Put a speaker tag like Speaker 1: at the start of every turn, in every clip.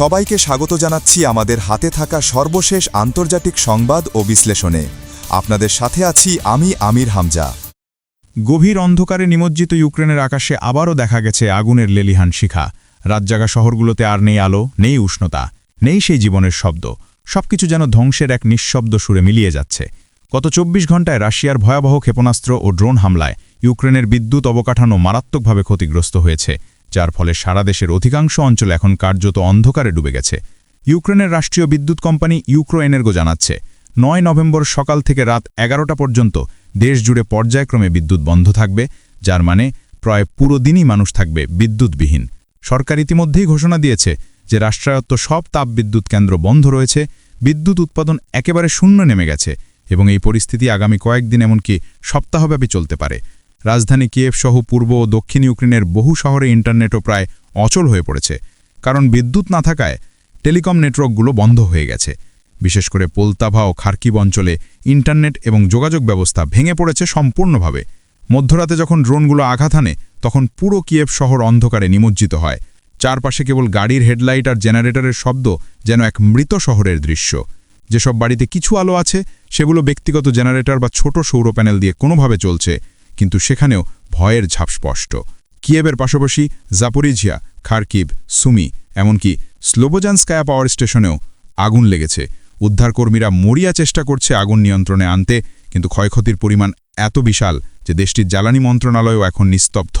Speaker 1: সবাইকে স্বাগত জানাচ্ছি আমাদের হাতে থাকা সর্বশেষ আন্তর্জাতিক সংবাদ ও বিশ্লেষণে। আপনাদের সাথে আছি আমি আমির হামজা।
Speaker 2: গভীর অন্ধকারে নিমজ্জিত ইউক্রেনের আকাশে আবারও দেখা গেছে আগুনের লেলিহান শিখা। রাতজাগা শহরগুলোতে আর নেই আলো, নেই উষ্ণতা, নেই সেই জীবনের শব্দ। সবকিছু যেন ধ্বংসের এক নিঃশব্দ সুরে মিলিয়ে যাচ্ছে। গত চব্বিশ ঘণ্টায় রাশিয়ার ভয়াবহ ক্ষেপণাস্ত্র ও ড্রোন হামলায় ইউক্রেনের বিদ্যুৎ অবকাঠামো মারাত্মকভাবে ক্ষতিগ্রস্ত হয়েছে। যার ফলে সারা দেশের অধিকাংশ অঞ্চল এখন কার্যত অন্ধকারে ডুবে গেছে। ইউক্রেনের রাষ্ট্রীয় বিদ্যুৎ কোম্পানি ইউক্রো এনার্গো জানাচ্ছে, নয় নভেম্বর সকাল থেকে রাত এগারোটা পর্যন্ত দেশ জুড়ে পর্যায়ক্রমে বিদ্যুৎ বন্ধ থাকবে, যার মানে প্রায় পুরো দিনই মানুষ থাকবে বিদ্যুৎবিহীন। সরকার ইতিমধ্যেই ঘোষণা দিয়েছে যে রাষ্ট্রায়ত্ত সব তাপবিদ্যুৎ কেন্দ্র বন্ধ রয়েছে, বিদ্যুৎ উৎপাদন একেবারে শূন্য নেমে গেছে এবং এই পরিস্থিতি আগামী কয়েকদিন এমনকি সপ্তাহব্যাপী চলতে পারে। রাজধানী কিয়েভ সহ পূর্ব ও দক্ষিণ ইউক্রেনের বহু শহরে ইন্টারনেটও প্রায় অচল হয়ে পড়েছে। কারণ বিদ্যুৎ না থাকায় টেলিকম নেটওয়ার্কগুলো বন্ধ হয়ে গেছে। বিশেষ করে পোলতাভা ও খার্কিব অঞ্চলে ইন্টারনেট এবং যোগাযোগ ব্যবস্থা ভেঙে পড়েছে সম্পূর্ণভাবে। মধ্যরাতে যখন ড্রোনগুলো আঘাত হানে, তখন পুরো কিয়েভ শহর অন্ধকারে নিমজ্জিত হয়। চারপাশে কেবল গাড়ির হেডলাইট আর জেনারেটরের শব্দ যেন এক মৃত শহরের দৃশ্য। যেসব বাড়িতে কিছু আলো আছে, সেগুলো ব্যক্তিগত জেনারেটর বা ছোট সৌর প্যানেল দিয়ে কোনোভাবে চলছে। কিন্তু সেখানেও ভয়ের ঝাপ স্পষ্ট। কিয়েবের পাশাপাশি জাপোরিঝিয়া খার্কিব, সুমি, এমনকি স্লোবোজানস্কায়া পাওয়ার স্টেশনেও আগুন লেগেছে। উদ্ধারকর্মীরা মরিয়া চেষ্টা করছে আগুন নিয়ন্ত্রণে আনতে, কিন্তু ক্ষয়ক্ষতির পরিমাণ এত বিশাল যে দেশটির জ্বালানি মন্ত্রণালয়ও এখন নিস্তব্ধ।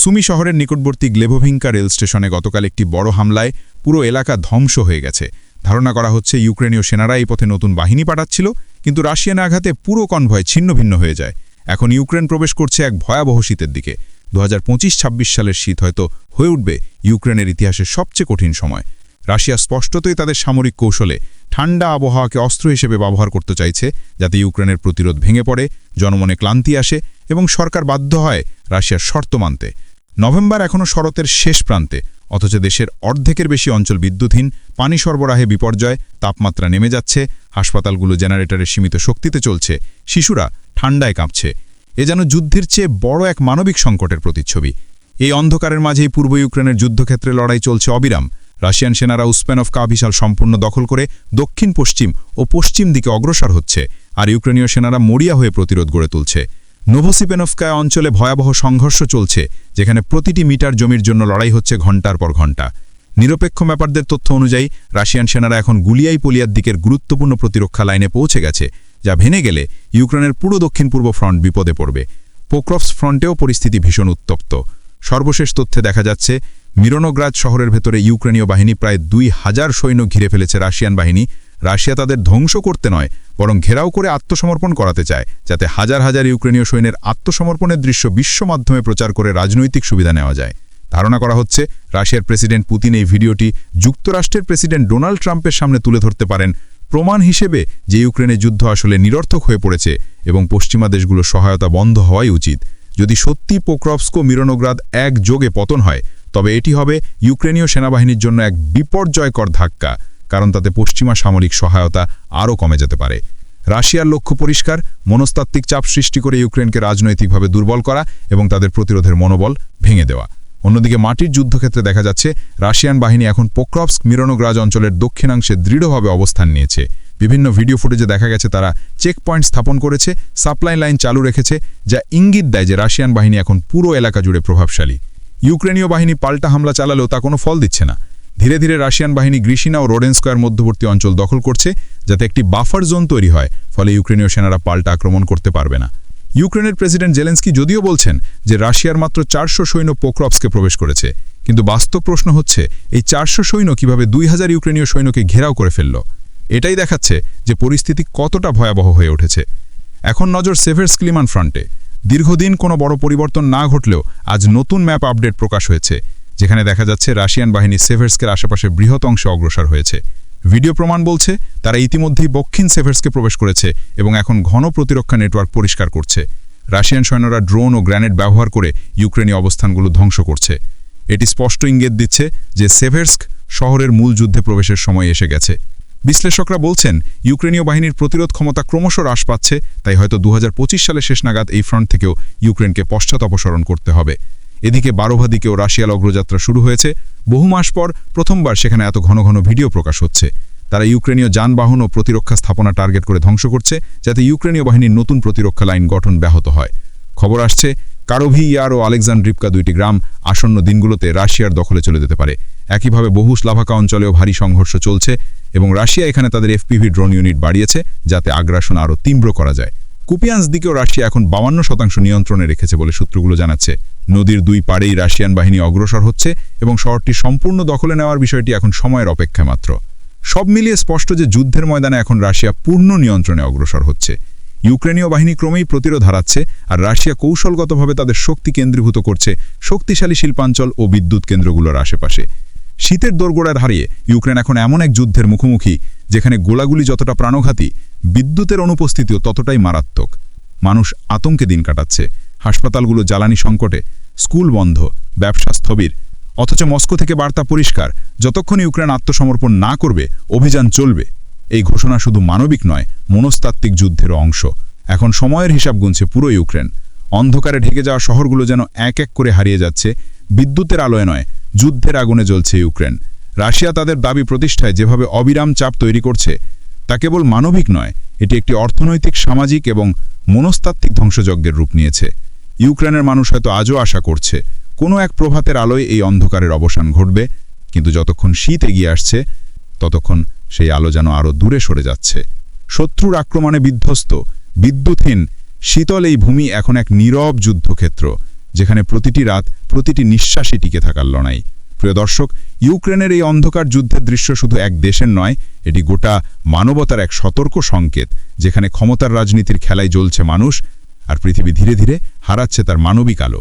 Speaker 2: সুমি শহরের নিকটবর্তী গ্লেভোভিঙ্কা রেল স্টেশনে গতকাল একটি বড় হামলায় পুরো এলাকা ধ্বংস হয়ে গেছে। ধারণা করা হচ্ছে, ইউক্রেনীয় সেনারা এই পথে নতুন বাহিনী পাঠাচ্ছিল, কিন্তু রাশিয়ান আঘাতে পুরো কনভয় ছিন্নভিন্ন হয়ে যায়। এখন ইউক্রেন প্রবেশ করছে এক ভয়াবহ শীতের দিকে। দু হাজার সালের শীত হয়তো হয়ে উঠবে ইউক্রেনের ইতিহাসের সবচেয়ে কঠিন সময়। রাশিয়া স্পষ্টতই তাদের সামরিক কৌশলে ঠান্ডা আবহাওয়াকে অস্ত্র হিসেবে ব্যবহার করতে চাইছে, যাতে ইউক্রেনের প্রতিরোধ ভেঙে পড়ে, জনমনে ক্লান্তি আসে এবং সরকার বাধ্য হয় রাশিয়ার শর্ত মানতে। নভেম্বর এখনও শরতের শেষ প্রান্তে অথচ দেশের অর্ধেকের বেশি অঞ্চল বিদ্যুৎহীন, পানি সরবরাহে বিপর্যয়, তাপমাত্রা নেমে যাচ্ছে, হাসপাতালগুলো জেনারেটরের সীমিত শক্তিতে চলছে, শিশুরা ঠান্ডায় কাঁপছে। এ যেন যুদ্ধের চেয়ে বড় এক মানবিক সংকটের প্রতিচ্ছবি। এই অন্ধকারের মাঝেই পূর্ব ইউক্রেনের যুদ্ধক্ষেত্রে লড়াই চলছে অবিরাম। রাশিয়ান সেনারা উসপেন অফ কাভিশাল সম্পূর্ণ দখল করে দক্ষিণ, পশ্চিম ও পশ্চিম দিকে অগ্রসর হচ্ছে, আর ইউক্রেনীয় সেনারা মরিয়া হয়ে প্রতিরোধ গড়ে তুলছে। নোভোসিপেনফকায় অঞ্চলে ভয়াবহ সংঘর্ষ চলছে, যেখানে প্রতিটি মিটার জমির জন্য লড়াই হচ্ছে ঘণ্টার পর ঘণ্টা। নিরপেক্ষ ব্যাপারদের তথ্য অনুযায়ী, রাশিয়ান সেনারা এখন গুলিয়াই পলিয়ার দিকের গুরুত্বপূর্ণ প্রতিরক্ষা লাইনে পৌঁছে গেছে, যা ভেঙে গেলে ইউক্রেনের পুরো দক্ষিণ পূর্ব ফ্রন্ট বিপদে পড়বে। পোক্রফস ফ্রন্টেও পরিস্থিতি ভীষণ উত্তপ্ত। সর্বশেষ তথ্যে দেখা যাচ্ছে মিরনোগ্রাজ শহরের ভেতরে ইউক্রেনীয় বাহিনী প্রায় দুই হাজার সৈন্য ঘিরে ফেলেছে রাশিয়ান বাহিনী রাশিয়া তাদের ধ্বংস করতে নয়, বরং ঘেরাও করে আত্মসমর্পণ করাতে চায়, যাতে হাজার হাজার ইউক্রেনীয় সৈন্যের আত্মসমর্পণের দৃশ্য বিশ্ব মাধ্যমে প্রচার করে রাজনৈতিক সুবিধা নেওয়া যায়। ধারণা করা হচ্ছে, রাশিয়ার প্রেসিডেন্ট পুতিন এই ভিডিওটি যুক্তরাষ্ট্রের প্রেসিডেন্ট ডোনাল্ড ট্রাম্পের সামনে তুলে ধরতে পারেন প্রমাণ হিসেবে যে ইউক্রেনের যুদ্ধ আসলে নিরর্থক হয়ে পড়েছে এবং পশ্চিমা দেশগুলোর সহায়তা বন্ধ হওয়াই উচিত। যদি সত্যি পোক্রভস্কো মিরনোগ্রাদ এক যোগে পতন হয়, তবে এটি হবে ইউক্রেনীয় সেনাবাহিনীর জন্য এক বিপর্যয়কর ধাক্কা। কারণ তাতে পশ্চিমা সামরিক সহায়তা আরও কমে যেতে পারে। রাশিয়ার লক্ষ্য পরিষ্কার, মনস্তাত্ত্বিক চাপ সৃষ্টি করে ইউক্রেনকে রাজনৈতিকভাবে দুর্বল করা এবং তাদের প্রতিরোধের মনোবল ভেঙে দেওয়া। অন্যদিকে মাটির যুদ্ধক্ষেত্রে দেখা যাচ্ছে, রাশিয়ান বাহিনী এখন পোক্রভস্ক মিরনোগ্রাজ অঞ্চলের দক্ষিণাংশে দৃঢ়ভাবে অবস্থান নিয়েছে। বিভিন্ন ভিডিও ফুটেজে দেখা গেছে তারা চেক পয়েন্ট স্থাপন করেছে, সাপ্লাই লাইন চালু রেখেছে, যা ইঙ্গিত দেয় যে রাশিয়ান বাহিনী এখন পুরো এলাকা জুড়ে প্রভাবশালী। ইউক্রেনীয় বাহিনী পাল্টা হামলা চালালেও তা কোনো ফল দিচ্ছে না। ধীরে ধীরে রাশিয়ান বাহিনী গ্রিসিনা ও রোডেন্সকয়ার মধ্যবর্তী অঞ্চল দখল করছে, যাতে একটি বাফার জোন তৈরি হয়, ফলে ইউক্রেনীয় সেনারা পাল্টা আক্রমণ করতে পারবে না। ইউক্রেনের প্রেসিডেন্ট জেলেন্সকি যদিও বলছেন যে রাশিয়ার মাত্র চারশো সৈন্য পোক্রপসকে প্রবেশ করেছে, কিন্তু বাস্তব প্রশ্ন হচ্ছে, এই চারশো সৈন্য কীভাবে দুই হাজার ইউক্রেনীয় সৈন্যকে ঘেরাও করে ফেলল? এটাই দেখাচ্ছে যে পরিস্থিতি কতটা ভয়াবহ হয়ে উঠেছে। এখন নজর সেভের স্ক্লিমান ফ্রন্টে। দীর্ঘদিন কোনো বড় পরিবর্তন না ঘটলেও আজ নতুন ম্যাপ আপডেট প্রকাশ হয়েছে। যেখানে দেখা যাচ্ছে রাশিয়ান বাহিনী সেভার্সকের আশেপাশে বৃহৎ অংশে অগ্রসর হয়েছে। ভিডিও প্রমাণ বলছে, তারা ইতিমধ্যেই দক্ষিণ সেভার্সকে প্রবেশ করেছে এবং এখন ঘন প্রতিরক্ষা নেটওয়ার্ক পরিষ্কার করছে। রাশিয়ান সৈন্যরা ড্রোন ও গ্র্যানেড ব্যবহার করে ইউক্রেনীয় অবস্থানগুলো ধ্বংস করছে। এটি স্পষ্ট ইঙ্গিত দিচ্ছে যে সেভের্স্ক শহরের মূল যুদ্ধে প্রবেশের সময় এসে গেছে। বিশ্লেষকরা বলছেন, ইউক্রেনীয় বাহিনীর প্রতিরোধ ক্ষমতা ক্রমশ হ্রাস পাচ্ছে, তাই হয়তো দু সালে শেষ নাগাদ এই ফ্রন্ট থেকেও ইউক্রেনকে পশ্চাৎ অপসরণ করতে হবে। এদিকে বারোভাদিকেও রাশিয়ার অগ্রযাত্রা শুরু হয়েছে। বহু মাস পর প্রথমবার সেখানে এত ঘন ঘন ভিডিও প্রকাশ হচ্ছে। তারা ইউক্রেনীয় যানবাহন ও প্রতিরক্ষা স্থাপনা টার্গেট করে ধ্বংস করছে, যাতে ইউক্রেনীয় বাহিনীর নতুন প্রতিরক্ষা লাইন গঠন ব্যাহত হয়। খবর আসছে, কারোভি, ইয়ার ও আলেকজান্ড্রিপকা দুইটি গ্রাম আসন্ন দিনগুলোতে রাশিয়ার দখলে চলে যেতে পারে। একইভাবে বহু স্লাভাকা অঞ্চলেও ভারী সংঘর্ষ চলছে এবং রাশিয়া এখানে তাদের এফপিভি ড্রোন ইউনিট বাড়িয়েছে, যাতে আগ্রাসন আরও তীব্র করা যায়। কুপিয়ান্স দিকেও রাশিয়া এখন বাউান্ন শতাংশ নিয়ন্ত্রণে রেখেছে বলে সূত্রগুলো জানাচ্ছে। নদীর দুই পাড়েই রাশিয়ান বাহিনী অগ্রসর হচ্ছে এবং শহরটি সম্পূর্ণ দখলে নেওয়ার বিষয়টি এখন সময়ের অপেক্ষা মাত্র। সব মিলিয়ে স্পষ্ট যে যুদ্ধের ময়দানে এখন রাশিয়া পূর্ণ নিয়ন্ত্রণে অগ্রসর হচ্ছে। ইউক্রেনীয় বাহিনী ক্রমেই প্রতিরোধ হারাচ্ছে আর রাশিয়া কৌশলগতভাবে তাদের শক্তি কেন্দ্রীভূত করছে শক্তিশালী শিল্পাঞ্চল ও বিদ্যুৎ কেন্দ্রগুলোর আশেপাশে। শীতের দোরগোড়ার হারিয়ে ইউক্রেন এখন এমন এক যুদ্ধের মুখোমুখি, যেখানে গোলাগুলি যতটা প্রাণঘাতী বিদ্যুতের অনুপস্থিতিও ততটাই মারাত্মক। মানুষ আতঙ্কে দিন কাটাচ্ছে। হাসপাতালগুলো জ্বালানি সংকটে, স্কুল বন্ধ, ব্যবসা স্থবির। অথচ মস্কো থেকে বার্তা পরিষ্কার যতক্ষণ ইউক্রেন আত্মসমর্পণ না করবে, অভিযান চলবে। এই ঘোষণা শুধু মানবিক নয়, মনস্তাত্ত্বিক যুদ্ধের অংশ। এখন সময়ের হিসাব গুনছে পুরো ইউক্রেন। অন্ধকারে ঢেকে যাওয়া শহরগুলো যেন এক এক করে হারিয়ে যাচ্ছে। বিদ্যুতের আলোয় নয়, যুদ্ধের আগুনে জ্বলছে ইউক্রেন। রাশিয়া তাদের দাবি প্রতিষ্ঠায় যেভাবে অবিরাম চাপ তৈরি করছে তা কেবল মানবিক নয়, এটি একটি অর্থনৈতিক, সামাজিক এবং মনস্তাত্ত্বিক ধ্বংসযজ্ঞের রূপ নিয়েছে। ইউক্রেনের মানুষ হয়তো আজও আশা করছে, কোনো এক প্রভাতের আলোয় এই অন্ধকারের অবসান ঘটবে, কিন্তু যতক্ষণ শীত এগিয়ে আসছে, ততক্ষণ সেই আলো যেন আরও দূরে সরে যাচ্ছে। শত্রুর আক্রমণে বিধ্বস্ত, বিদ্যুৎহীন, শীতল এই ভূমি এখন এক নীরব যুদ্ধক্ষেত্র, যেখানে প্রতিটি রাত প্রতিটি নিঃশ্বাসে টিকে থাকার লড়াই। প্রিয় দর্শক, ইউক্রেনের এই অন্ধকার যুদ্ধের দৃশ্য শুধু এক দেশের নয়, এটি গোটা মানবতার এক সতর্ক সংকেত, যেখানে ক্ষমতার রাজনীতির খেলায় জ্বলছে মানুষ, আর পৃথিবী ধীরে ধীরে হারাচ্ছে তার মানবিক আলো।